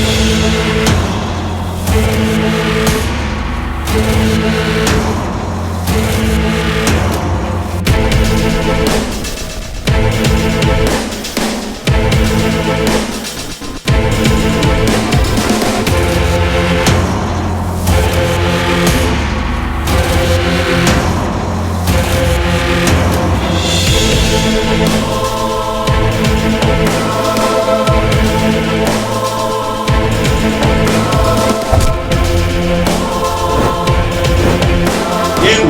Thank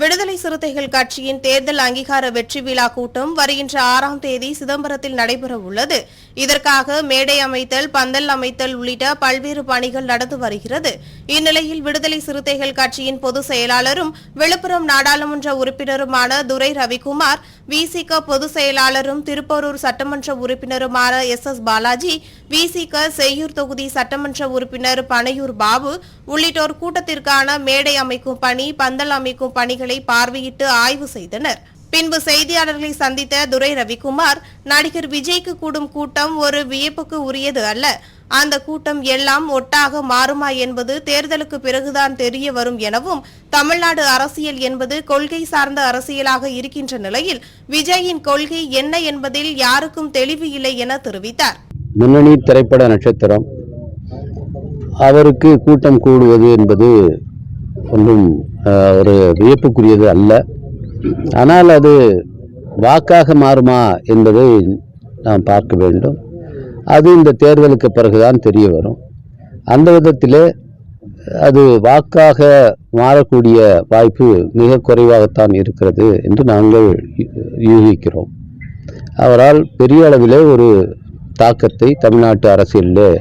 விடுதலை சிறுத்தைகள் கட்சியின் தேர்தல் அங்கீகார வெற்றி விழா கூட்டம் வருகின்ற ஆறாம் தேதி சிதம்பரத்தில் நடைபெற உள்ளது. இதற்காக மேடை அமைத்தல் பந்தல் அமைத்தல் உள்ளிட்ட பல்வேறு பணிகள் நடந்து வருகிறது. இந்நிலையில் விடுதலை சிறுத்தைகள் கட்சியின் பொதுச் செயலாளரும் விழுப்புரம் நாடாளுமன்ற உறுப்பினருமான துரை ரவிக்குமார் விசிக பொதுச் செயலாளரும் திருப்போரூர் சட்டமன்ற உறுப்பினருமான எஸ் எஸ் பாலாஜி விசிக செய்யூர் தொகுதி சட்டமன்ற உறுப்பினர் பனையூர் பாபு உள்ளிட்டோர் கூட்டத்திற்கான மேடை அமைக்கும் பணி பந்தல் அமைக்கும் பணிகளை பார்வையிட்டு ஆய்வு செய்தனர். பின்பு செய்தியாளர்களை சந்தித்த துரை ரவிக்குமார் நடிகர் விஜய்க்கு கூடும் கூட்டம் ஒரு வியப்புக்கு உரியது அல்ல. அந்த கூட்டம் எல்லாம் ஒட்டாக மாறுமா என்பது தேர்தலுக்கு பிறகுதான் தெரிய வரும் எனவும் தமிழ்நாடு அரசியல் என்பது கொள்கை சார்ந்த அரசியலாக இருக்கின்ற நிலையில் விஜயின் கொள்கை என்ன என்பதில் யாருக்கும் தெளிவு இல்லை என தெரிவித்தார். முன்னணி திரைப்பட நட்சத்திரம். அவருக்கு கூட்டம் கூடுவது என்பது ஒன்றும் ஒரு வியப்புக்குரியது அல்ல. ஆனால் அது வாக்காக மாறுமா என்பதை நாம் பார்க்க வேண்டும். அது இந்த தேர்தலுக்கு பிறகுதான் தெரிய வரும். அந்த விதத்திலே அது வாக்காக மாறக்கூடிய வாய்ப்பு மிக குறைவாகத்தான் இருக்கிறது என்று நாங்கள் யூ- யூகிக்கிறோம். அவரால் பெரிய அளவிலே ஒரு தாக்கத்தை தமிழ்நாட்டு அரசியலில்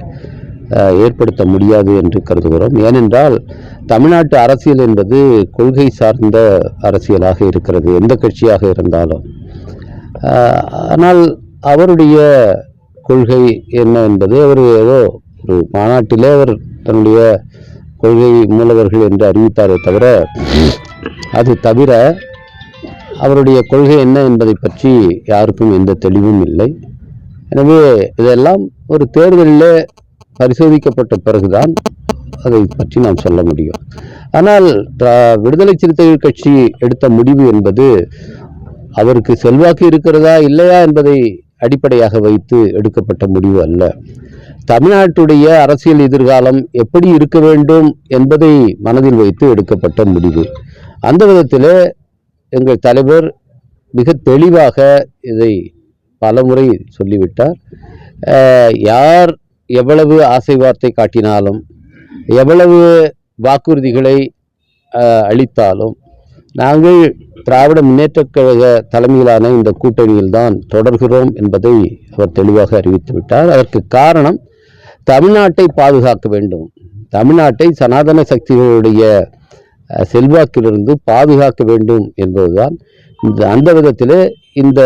ஏற்படுத்த முடியாது என்று கருதுகிறோம். ஏனென்றால் தமிழ்நாட்டு அரசியல் என்பது கொள்கை சார்ந்த அரசியலாக இருக்கிறது எந்த கட்சியாக இருந்தாலும். ஆனால் அவருடைய கொள்கை என்ன என்பது அவர் ஏதோ ஒரு மாநாட்டிலே அவர் தன்னுடைய கொள்கை மூலவர்கள் என்று அறிவித்தாரே தவிர அது தவிர அவருடைய கொள்கை என்ன என்பதை பற்றி யாருக்கும் எந்த தெளிவும் இல்லை. எனவே இதெல்லாம் ஒரு தேர்தலில் பரிசோதிக்கப்பட்ட பிறகுதான் அதை பற்றி நாம் சொல்ல முடியும். ஆனால் விடுதலை சிறுத்தைகள் கட்சி எடுத்த முடிவு என்பது அவருக்கு செல்வாக்கு இருக்கிறதா இல்லையா என்பதை அடிப்படையாக வைத்து எடுக்கப்பட்ட முடிவு அல்ல. தமிழ்நாட்டுடைய அரசியல் எதிர்காலம் எப்படி இருக்க வேண்டும் என்பதை மனதில் வைத்து எடுக்கப்பட்ட முடிவு. அந்த விதத்தில் எங்கள் தலைவர் மிக தெளிவாக இதை பலமுறை சொல்லிவிட்டார். யார் எவ்வளவு ஆசை வார்த்தை காட்டினாலும் எவ்வளவு வாக்குறுதிகளை அளித்தாலும் நாங்கள் திராவிட முன்னேற்ற கழக தலைமையிலான இந்த கூட்டணியில் தான் தொடர்கிறோம் என்பதை அவர் தெளிவாக அறிவித்து விட்டார் அதற்கு காரணம் தமிழ்நாட்டை பாதுகாக்க வேண்டும். தமிழ்நாட்டை சனாதன சக்திகளுடைய செல்வாக்கிலிருந்து பாதுகாக்க வேண்டும் என்பதுதான். இந்த அந்த விதத்திலே இந்த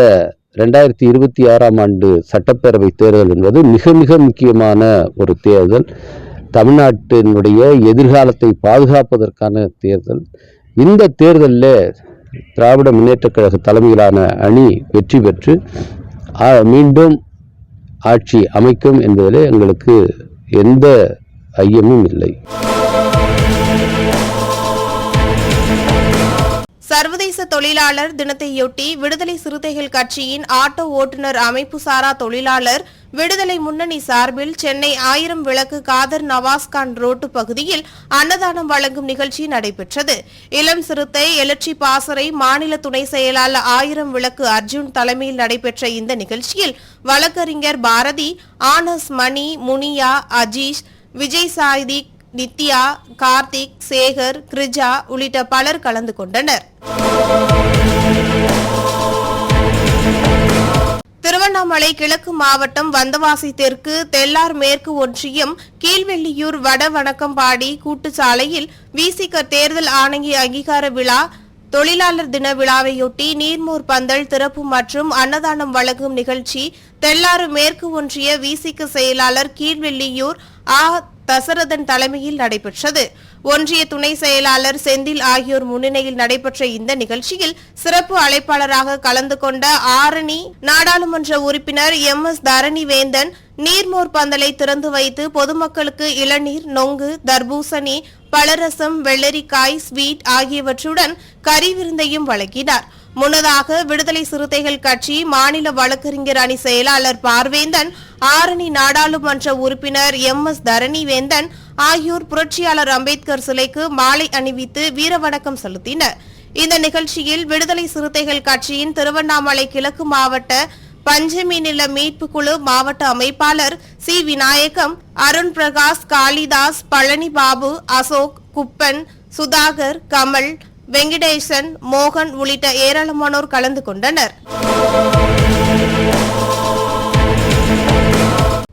ரெண்டாயிரத்தி இருபத்தி ஆறாம் ஆண்டு சட்டப்பேரவை தேர்தல் என்பது மிக மிக முக்கியமான ஒரு தேர்தல். தமிழ்நாட்டினுடைய எதிர்காலத்தை பாதுகாப்பதற்கான தேர்தல். இந்த தேர்தலில் திராவிட முன்னேற்றக் கழக தலைமையிலான அணி வெற்றி பெற்று மீண்டும் ஆட்சி அமைக்கும் என்பதில் எங்களுக்கு எந்த ஐயமும் இல்லை. சர்வதேச தொழிலாளர் தினத்தையொட்டி விடுதலை சிறுத்தைகள் கட்சியின் ஆட்டோ ஓட்டுநர் அமைப்பு சாரா தொழிலாளர் விடுதலை முன்னணி சார்பில் சென்னை ஆயிரம் விளக்கு காதர் நவாஸ்கான் ரோட்டு பகுதியில் அன்னதானம் வழங்கும் நிகழ்ச்சி நடைபெற்றது. இளம் சிறுத்தை எழுச்சி பாசறை மாநில துணை செயலாளர் ஆயிரம் விளக்கு அர்ஜுன் தலைமையில் நடைபெற்ற இந்த நிகழ்ச்சியில் வழக்கறிஞர் பாரதி ஆனஸ் மணி முனியா அஜீஷ் விஜய் சாய்திக் நித்யா கார்த்திக் சேகர் கிரிஜா உள்ளிட்ட பலர் கலந்து கொண்டனர். திருவண்ணாமலை கிழக்கு மாவட்டம் வந்தவாசி தெற்கு தெல்லார் மேற்கு ஒன்றியம் கீழ்வெள்ளியூர் வட வணக்கம்பாடி கூட்டுச்சாலையில் விசிக தேர்தல் ஆணைய அங்கீகார விழா தொழிலாளர் தின விழாவையொட்டி நீர்மூர் பந்தல் திறப்பு மற்றும் அன்னதானம் வழங்கும் நிகழ்ச்சி தெல்லாறு மேற்கு ஒன்றிய விசிக செயலாளர் கீழ்வெள்ளியூர் ஆ. தசரதன் தலைமையில் நடைபெற்றது. ஒன்றிய துணை செயலாளர் செந்தில் ஆகியோர் முன்னிலையில் நடைபெற்ற இந்த நிகழ்ச்சியில் சிறப்பு அழைப்பாளராக கலந்து கொண்ட ஆரணி நாடாளுமன்ற உறுப்பினர் எம் எஸ் தரணி வேந்தன் நீர்மோர் பந்தலை திறந்து வைத்து பொதுமக்களுக்கு இளநீர் நொங்கு தர்பூசணி பழரசம் வெள்ளரிக்காய் ஸ்வீட் ஆகியவற்றுடன் கறி விருந்தையும் வழங்கினார். முன்னதாக விடுதலை சிறுத்தைகள் கட்சி மாநில வழக்கறிஞர் அணி செயலாளர் பார்வேந்தன் ஆரணி நாடாளுமன்ற உறுப்பினர் எம் எஸ் தரணிவேந்தன் ஆகியோர் புரட்சியாளர் அம்பேத்கர் சிலைக்கு மாலை அணிவித்து வீரவணக்கம் செலுத்தினர். இந்த நிகழ்ச்சியில் விடுதலை சிறுத்தைகள் கட்சியின் திருவண்ணாமலை கிழக்கு மாவட்ட பஞ்சமி நில மீட்பு குழு மாவட்ட அமைப்பாளர் சி. விநாயகம் அருண் பிரகாஷ் காளிதாஸ் பழனி பாபு அசோக் குப்பன் சுதாகர் கமல் வெங்கடேசன் மோகன் உள்ளிட்ட ஏராளமானோர் கலந்து கொண்டனர்.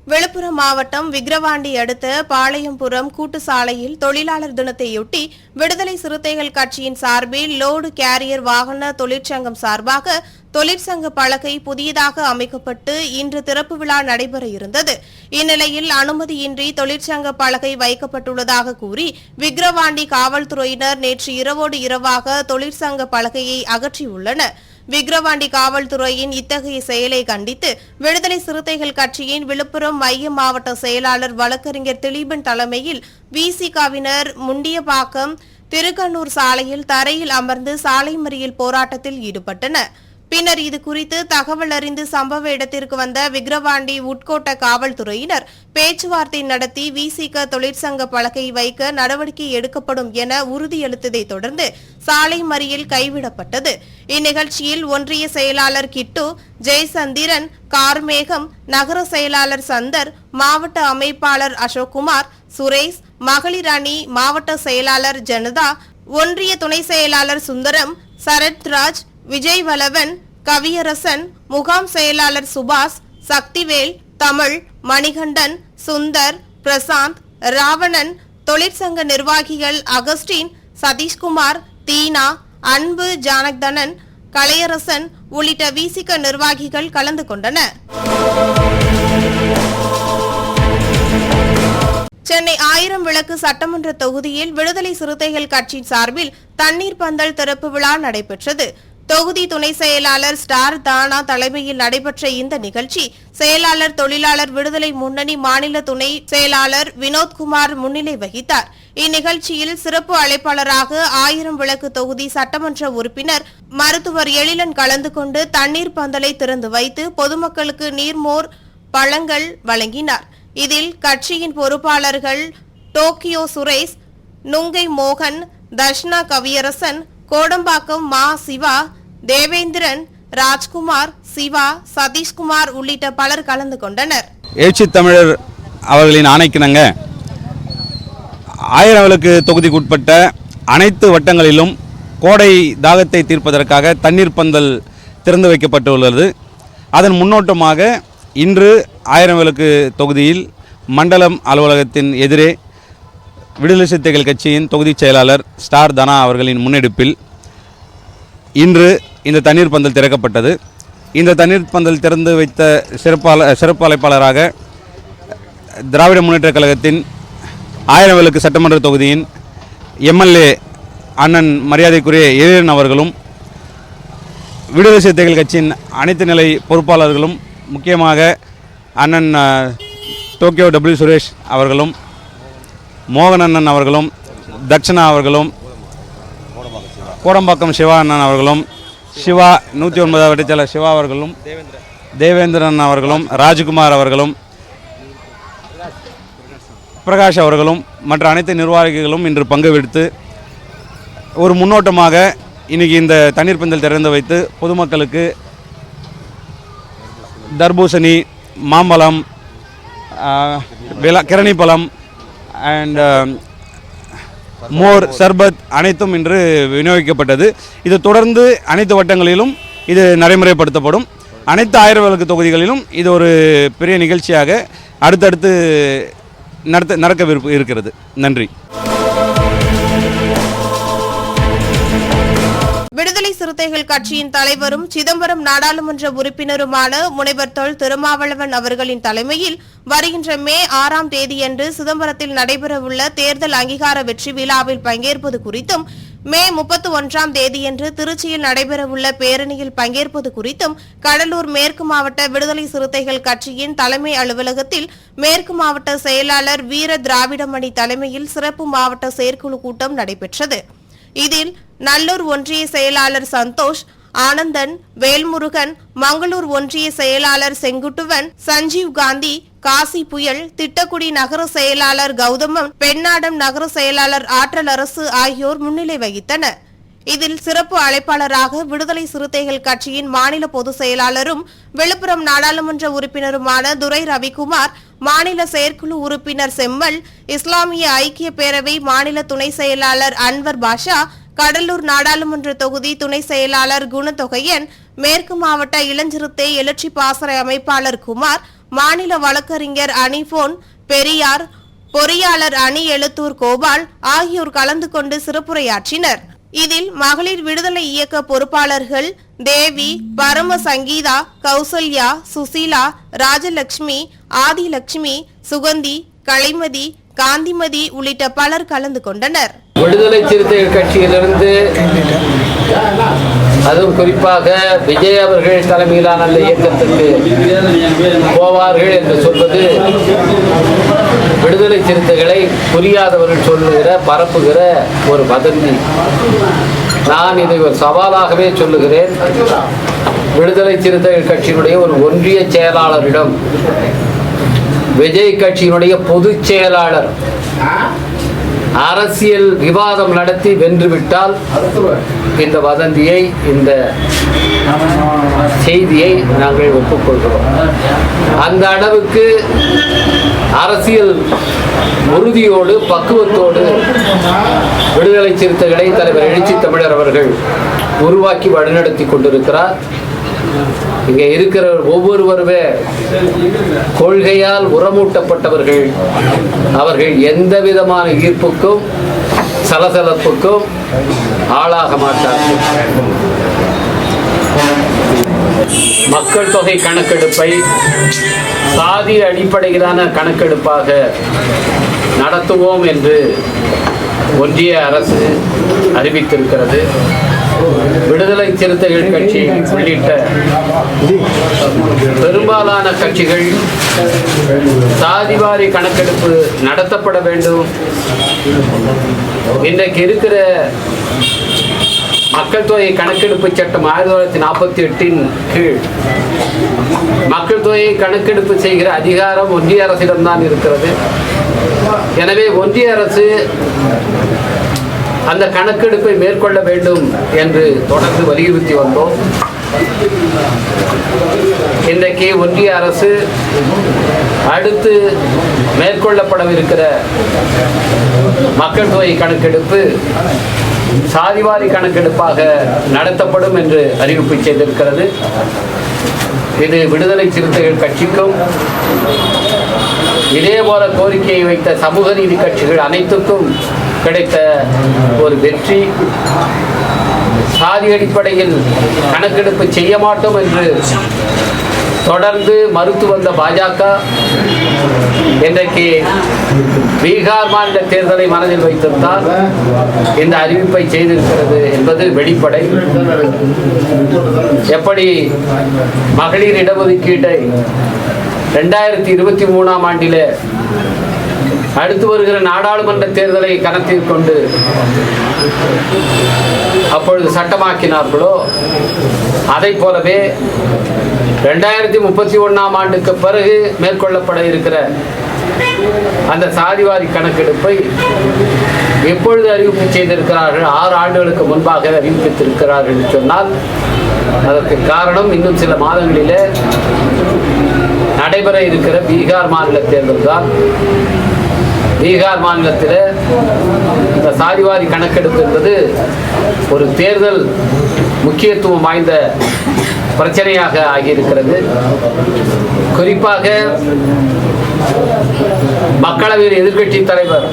விழுப்புரம் மாவட்டம் விக்கிரவாண்டி அடுத்த பாளையம்புரம் கூட்டு சாலையில் தொழிலாளர் தினத்தையொட்டி விடுதலை சிறுத்தைகள் கட்சியின் சார்பில் லோடு கேரியர் வாகன தொழிற்சங்கம் சார்பாக தொழிற்சங்க பலகை புதியதாக அமைக்கப்பட்டு இன்று திறப்பு விழா நடைபெற இருந்தது. இந்நிலையில் அனுமதியின்றி தொழிற்சங்க பலகை வைக்கப்பட்டுள்ளதாக கூறி விக்கிரவாண்டி காவல்துறையினர் நேற்று இரவோடு இரவாக தொழிற்சங்க பலகையை அகற்றியுள்ளனர். விக்கிரவாண்டி காவல்துறையின் இத்தகைய செயலை கண்டித்து விடுதலை சிறுத்தைகள் கட்சியின் விழுப்புரம் மைய மாவட்ட செயலாளர் வழக்கறிஞர் திலீபன் தலைமையில் விசிகாவினர் முண்டியபாக்கம் திருக்கண்ணூர் சாலையில் தரையில் அமர்ந்து சாலை மறியல் போராட்டத்தில் ஈடுபட்டனா் பின்னர் இது குறித்து தகவல் அறிந்து சம்பவ இடத்திற்கு வந்த விக்ரவாண்டி உட்கோட்ட காவல்துறையினர் பேச்சுவார்த்தை நடத்தி விசிக தொழிற்சங்க பலகை வைக்க நடவடிக்கை எடுக்கப்படும் என உறுதியளித்ததை தொடர்ந்து சாலை மறியல் கைவிடப்பட்டது. இந்நிகழ்ச்சியில் ஒன்றிய செயலாளர் கிட்டு ஜெய்சந்திரன் கார்மேகம் நகர செயலாளர் சந்தர் மாவட்ட அமைப்பாளர் அசோக்குமார் சுரேஷ் மகளிர் அணி மாவட்ட செயலாளர் ஜனதா ஒன்றிய துணை செயலாளர் சுந்தரம் சரத்ராஜ் விஜய் வலவன் கவியரசன் முகாம் செயலாளர் சுபாஷ் சக்திவேல் தமிழ் மணிகண்டன் சுந்தர் பிரசாந்த் ராவணன் தொழிற்சங்க நிர்வாகிகள் அகஸ்டின் சதீஷ்குமார் தீனா அன்பு ஜானக்தனன் கலையரசன் உள்ளிட்ட விசிக நிர்வாகிகள் கலந்து கொண்டனர். சென்னை ஆயிரம் விளக்கு சட்டமன்ற தொகுதியில் விடுதலை சிறுத்தைகள் கட்சி சார்பில் தண்ணீர் பந்தல் திறப்பு விழா நடைபெற்றது. தொகுதி துணை செயலாளர் ஸ்டார் தானா தலைமையில் நடைபெற்ற இந்த நிகழ்ச்சி செயலாளர் தொழிலாளர் விடுதலை முன்னணி மாநில துணை செயலாளர் வினோத்குமார் முன்னிலை வகித்தார். இந்நிகழ்ச்சியில் சிறப்பு அழைப்பாளராக ஆயிரம் விளக்கு தொகுதி சட்டமன்ற உறுப்பினர் மருத்துவர் எழிலன் கலந்து கொண்டு தண்ணீர் பந்தலை திறந்து வைத்து பொதுமக்களுக்கு நீர்மோர் பழங்கள் வழங்கினார். இதில் கட்சியின் பொறுப்பாளர்கள் டோக்கியோ சுரேஷ் நுங்கை மோகன் தர்ஷ்னா கவியரசன் கோடம்பாக்கம் மா சிவா தேவேந்திரன் ராஜ்குமார் சிவா சதீஷ்குமார் உள்ளிட்ட பலர் கலந்து கொண்டனர். எழுச்சி தமிழர் அவர்களின் ஆணைக்கிணங்க. ஆயிரம் விளக்கு தொகுதிக்குட்பட்ட அனைத்து வட்டங்களிலும் கோடை தாகத்தை தீர்ப்பதற்காக தண்ணீர் பந்தல் திறந்து வைக்கப்பட்டுள்ளது. அதன் முன்னோட்டமாக இன்று ஆயிரம் விளக்கு தொகுதியில் மண்டலம் அலுவலகத்தின் எதிரே விடுதலை சிறுத்தைகள் கட்சியின் தொகுதிச் செயலாளர் ஸ்டார் தனா அவர்களின் முன்னெடுப்பில் இன்று இந்த தண்ணீர் பந்தல் திறக்கப்பட்டது. இந்த தண்ணீர் பந்தல் திறந்து வைத்த சிறப்பாள சிறப்பு அழைப்பாளராக திராவிட முன்னேற்றக் கழகத்தின் ஆயிரம் விளக்கு சட்டமன்ற தொகுதியின் எம்எல்ஏ அண்ணன் மரியாதைக்குரிய எழிலன் அவர்களும் விடுதலை சிறுத்தைகள் கட்சியின் அனைத்து நிலை பொறுப்பாளர்களும் முக்கியமாக அண்ணன் டோக்கியோ டபிள்யூ சுரேஷ் அவர்களும் மோகன் அண்ணன் அவர்களும் தட்சணா அவர்களும் கோடம்பாக்கம் சிவா அண்ணன் அவர்களும் சிவா நூற்றி ஒன்பதாவது வட்டிச்சாளர் சிவா அவர்களும் தேவேந்திரன் அவர்களும் ராஜ்குமார் அவர்களும் பிரகாஷ் அவர்களும் மற்ற அனைத்து நிர்வாகிகளும் இன்று பங்கு எடுத்து ஒரு முன்னோட்டமாக இன்றைக்கி இந்த தண்ணீர் பந்தல் திறந்து வைத்து பொதுமக்களுக்கு தர்பூசணி மாம்பழம் ஆஹ், கிரணி பழம் அண்ட் மோர். சர்பத் அனைத்தும் இன்று விநியோகிக்கப்பட்டது. இது தொடர்ந்து அனைத்து வட்டங்களிலும் இது நடைமுறைப்படுத்தப்படும். அனைத்து ஆயிரம் விளக்கு தொகுதிகளிலும் இது ஒரு பெரிய நிகழ்ச்சியாக அடுத்தடுத்து நடத்த நடக்க விருப்ப இருக்கிறது. நன்றி. விடுதலை சிறுத்தைகள் கட்சியின் தலைவரும் சிதம்பரம் நாடாளுமன்ற உறுப்பினருமான முனைவர் தொல் திருமாவளவன் அவர்களின் தலைமையில் வருகின்ற மே ஆறாம் தேதியன்று சிதம்பரத்தில் நடைபெறவுள்ள தேர்தல் அங்கீகார வெற்றி விழாவில் பங்கேற்பது குறித்தும் மே முப்பத்தி ஒன்றாம் தேதியன்று திருச்சியில் நடைபெறவுள்ள பேரணியில் பங்கேற்பது குறித்தும் கடலூர் மேற்கு மாவட்ட விடுதலை சிறுத்தைகள் கட்சியின் தலைமை அலுவலகத்தில் மேற்கு மாவட்ட செயலாளர் வீர திராவிடமணி தலைமையில் சிறப்பு மாவட்ட செயற்குழு கூட்டம் நடைபெற்றது. இதில் நல்லூர் ஒன்றிய செயலாளர் சந்தோஷ் ஆனந்தன் வேல்முருகன் மங்களூர் ஒன்றிய செயலாளர் செங்குட்டுவன் சஞ்சீவ் காந்தி காசி புயல் திட்டக்குடி நகர செயலாளர் கௌதமன் பெண்ணாடம் நகர செயலாளர் ஆற்றல் அரசு ஆகியோர் முன்னிலை வகித்தனர். இதில் சிறப்பு அழைப்பாளராக விடுதலை சிறுத்தைகள் கட்சியின் மாநில பொதுச் செயலாளரும் விழுப்புரம் நாடாளுமன்ற உறுப்பினருமான துரை ரவிக்குமார் மாநில செயற்குழு உறுப்பினர் செம்மல் இஸ்லாமிய ஐக்கிய பேரவை மாநில துணை செயலாளர் அன்வர் பாஷா கடலூர் நாடாளுமன்ற தொகுதி துணை செயலாளர் குணத்தொகையன் மேற்கு மாவட்ட இளஞ்சிறுத்தை எழுச்சி பாசறை அமைப்பாளர் குமார் மாநில வழக்கறிஞர் அனிபோன் பெரியார் பொறியாளர் அணி எழுத்தூர் கோபால் ஆகியோர் கலந்து கொண்டு சிறப்புரையாற்றினர். இதில் மகளிர் விடுதலை இயக்க பொறுப்பாளர்கள் தேவி பரம சங்கீதா கௌசல்யா சுசீலா ராஜலட்சுமி ஆதிலட்சுமி சுகந்தி கலைமதி காந்திமதி உள்ளிட்ட பலர் கலந்து கொண்டனர். விடுதலை சிறுத்தைகள் கட்சியிலிருந்து அதுவும் குறிப்பாக விஜய் அவர்கள் தலைமையிலான அந்த இயக்கத்துக்கு போவார்கள் என்று சொல்வது விடுதலை சிறுத்தைகளை புரியாதவர்கள் சொல்லுகிற பரப்புகிற ஒரு வதந்தி. நான் இதை ஒரு சவாலாகவே சொல்லுகிறேன். விடுதலை சிறுத்தைகள் கட்சியினுடைய ஒரு ஒன்றிய செயலாளரிடம் விஜய் கட்சியினுடைய பொதுச் செயலாளர் அரசியல் விவாதம் நடத்தி வென்றுவிட்டால் இந்த வதந்தியை இந்த செய்தியை நாங்கள் ஒப்புக்கொள்கிறோம். அந்த அளவுக்கு அரசியல் உறுதியோடு பக்குவத்தோடு விடுதலை சிறுத்தைகளை தலைவர் எழுச்சி தமிழர் அவர்கள் உருவாக்கி வழிநடத்தி கொண்டிருக்கிறார். இங்கே இருக்கிற ஒவ்வொருவருமே கொள்கையால் உரமூட்டப்பட்டவர்கள். அவர்கள் எந்த விதமான ஈர்ப்புக்கும் சலசலப்புக்கும் ஆளாக மாட்டார்கள். மக்கள் தொகை கணக்கெடுப்பை சாதி அடிப்படையிலான கணக்கெடுப்பாக நடத்துவோம் என்று ஒன்றிய அரசு அறிவித்திருக்கிறது. விடுதலை சிறுத்தைகள் கட்சி உள்ளிட்ட பெரும்பாலான கட்சிகள் சாதிவாரி கணக்கெடுப்பு நடத்தப்பட வேண்டும். இன்றைக்கு இருக்கிற மக்கள் தொகை கணக்கெடுப்பு சட்டம் ஆயிரத்தி தொள்ளாயிரத்தி நாற்பத்தி எட்டின் கீழ் மக்கள் தொகையை கணக்கெடுப்பு செய்கிற அதிகாரம் ஒன்றிய அரசிடம்தான் இருக்கிறது. எனவே ஒன்றிய அரசு அந்த கணக்கெடுப்பை மேற்கொள்ள வேண்டும் என்று தொடர்ந்து வலியுறுத்தி வந்தோம். இன்றைக்கு ஒன்றிய அரசு அடுத்து மேற்கொள்ளப்படவிருக்கிற மக்கள் தொகை கணக்கெடுப்பு சாதிவாரி கணக்கெடுப்பாக நடத்தப்படும் என்று அறிவிப்பு செய்திருக்கிறது. இது விடுதலை சிறுத்தைகள் கட்சிக்கும் இதே போல கோரிக்கையை வைத்த சமூக நீதி கட்சிகள் அனைத்துக்கும் கிடைத்த ஒரு வெற்றி. சாதி அடிப்படையில் கணக்கெடுப்பு செய்ய மாட்டோம் என்று தொடர்ந்து மறுத்து வந்த பாஜக இன்றைக்கு பீகார் மாநில தேர்தலை மனதில் வைத்திருந்தால் இந்த அறிவிப்பை செய்திருக்கிறது என்பது வெளிப்படை. எப்படி மகளிர் இடஒதுக்கீட்டை ரெண்டாயிரத்தி இருபத்தி மூணாம் ஆண்டிலே அடுத்து வருகிற நாடாளுமன்ற தேர்தலை கணத்தில் கொண்டு அப்பொழுது சட்டமாக்கினார்களோ அதை போலவே ரெண்டாயிரத்தி முப்பத்தி ஒன்றாம் ஆண்டுக்கு பிறகு மேற்கொள்ளப்பட இருக்கிற அந்த சாதிவாரி கணக்கெடுப்பை எப்பொழுது அறிவிப்பு செய்திருக்கிறார்கள் ஆறு ஆண்டுகளுக்கு முன்பாக அறிவித்திருக்கிறார்கள் சொன்னால் அதற்கு காரணம் இன்னும் சில மாதங்களிலே நடைபெற இருக்கிற பீகார் மாநில தேர்தல் தான் பீகார் மாநிலத்தில் இந்த சாதிவாரி கணக்கெடுப்பு என்பது ஒரு தேர்தல் முக்கியத்துவம் வாய்ந்த பிரச்சனையாக ஆகியிருக்கிறது. குறிப்பாக மக்களவையில் எதிர்கட்சி தலைவர்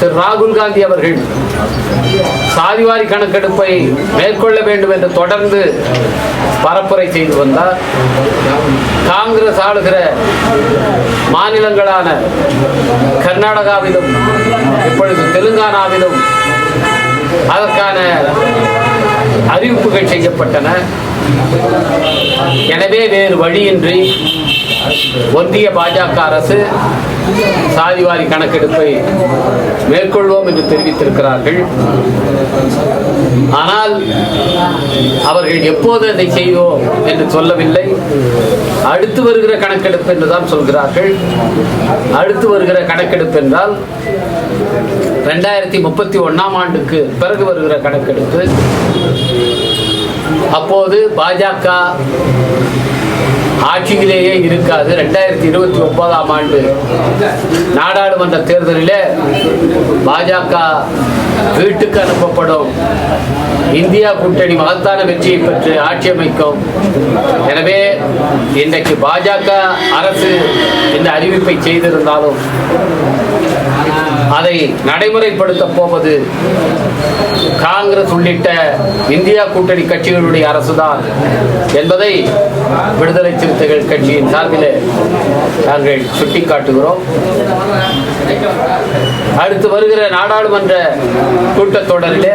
திரு ராகுல் காந்தி அவர்கள் சாதிவாரி கணக்கெடுப்பை மேற்கொள்ள வேண்டும் என்று தொடர்ந்து பரப்புரை செய்து வந்தார். காங்கிரஸ் ஆளுகிற மாநிலங்களான கர்நாடகாவிலும் இப்பொழுது தெலுங்கானாவிலும் அதற்கான அறிவிப்புகள் செய்யப்பட்டன. எனவே வேறு வழியின்றி ஒன்றிய பாஜக அரசு சாதிவாரி கணக்கெடுப்பை மேற்கொள்வோம் என்று தெரிவித்திருக்கிறார்கள். ஆனால் அவர்கள் எப்போது அதை செய்வோம் என்று சொல்லவில்லை. அடுத்து வருகிற கணக்கெடுப்பு என்றுதான் சொல்கிறார்கள். அடுத்து வருகிற கணக்கெடுப்பு என்றால் ரெண்டாயிரத்தி முப்பத்தி ஒன்னாம் ஆண்டுக்கு பிறகு வருகிற கணக்கெடுப்பு. அப்போது பாஜக ஆட்சியிலேயே இருக்காது. ரெண்டாயிரத்தி இருபத்தி ஒன்பதாம் ஆண்டு நாடாளுமன்ற தேர்தலிலே பாஜக வீட்டுக்கு அனுப்பப்படும். இந்தியா கூட்டணி மகத்தான வெற்றியை பெற்று ஆட்சி அமைக்கும். எனவே இன்றைக்கு பாஜக அரசு இந்த அறிவிப்பை செய்திருந்தாலும் அதை நடைமுறைப்படுத்த போவது காங்கிரஸ் உள்ளிட்ட இந்தியா கூட்டணி கட்சிகளுடைய அரசுதான் என்பதை விடுதலை சிறுத்தைகள் கட்சியின் சார்பில் நாங்கள் சுட்டிக்காட்டுகிறோம். அடுத்து வருகிற நாடாளுமன்ற கூட்டத்தொடரிலே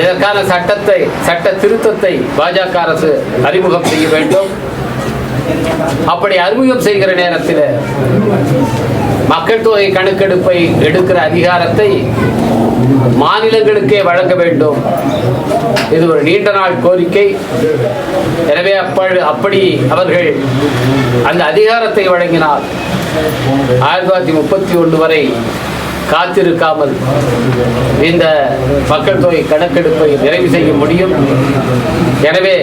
இதற்கான சட்டத்தை சட்ட திருத்தத்தை பாஜக அரசு அறிமுகம் செய்ய வேண்டும். அப்படி அறிமுகம் செய்கிற நேரத்தில் மக்கள் தொகை கணக்கெடுப்பை எடுக்கிற அதிகாரத்தை மாநிலங்களுக்கே வழங்க வேண்டும். இது ஒரு நீண்ட நாள் கோரிக்கை. எனவே அப்படி அப்படி அவர்கள் அந்த அதிகாரத்தை வழங்கினால் ஆயிரத்தி தொள்ளாயிரத்தி முப்பத்தி ஒன்று வரை காத்திருக்காமல் இந்த மக்கள் தொகை கணக்கெடுப்பை நிறைவு செய்ய முடியும். எனவே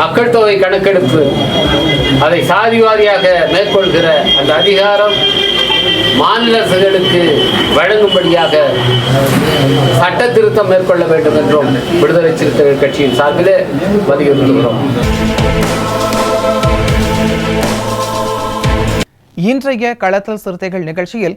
மக்கள் தொகை கணக்கெடுப்பு அதை சாதிவாரியாக மேற்கொள்கிற அந்த அதிகாரம் மாநில அரசுகளுக்கு வழங்கும்படியாக சட்ட திருத்தம் மேற்கொள்ள வேண்டும் என்றும் விடுதலை சிறுத்தைகள் கட்சியின் சார்பிலே வலியுறுத்துகிறோம் இன்றைய களத்தல் சிறுத்தைகள் நிகழ்ச்சியில்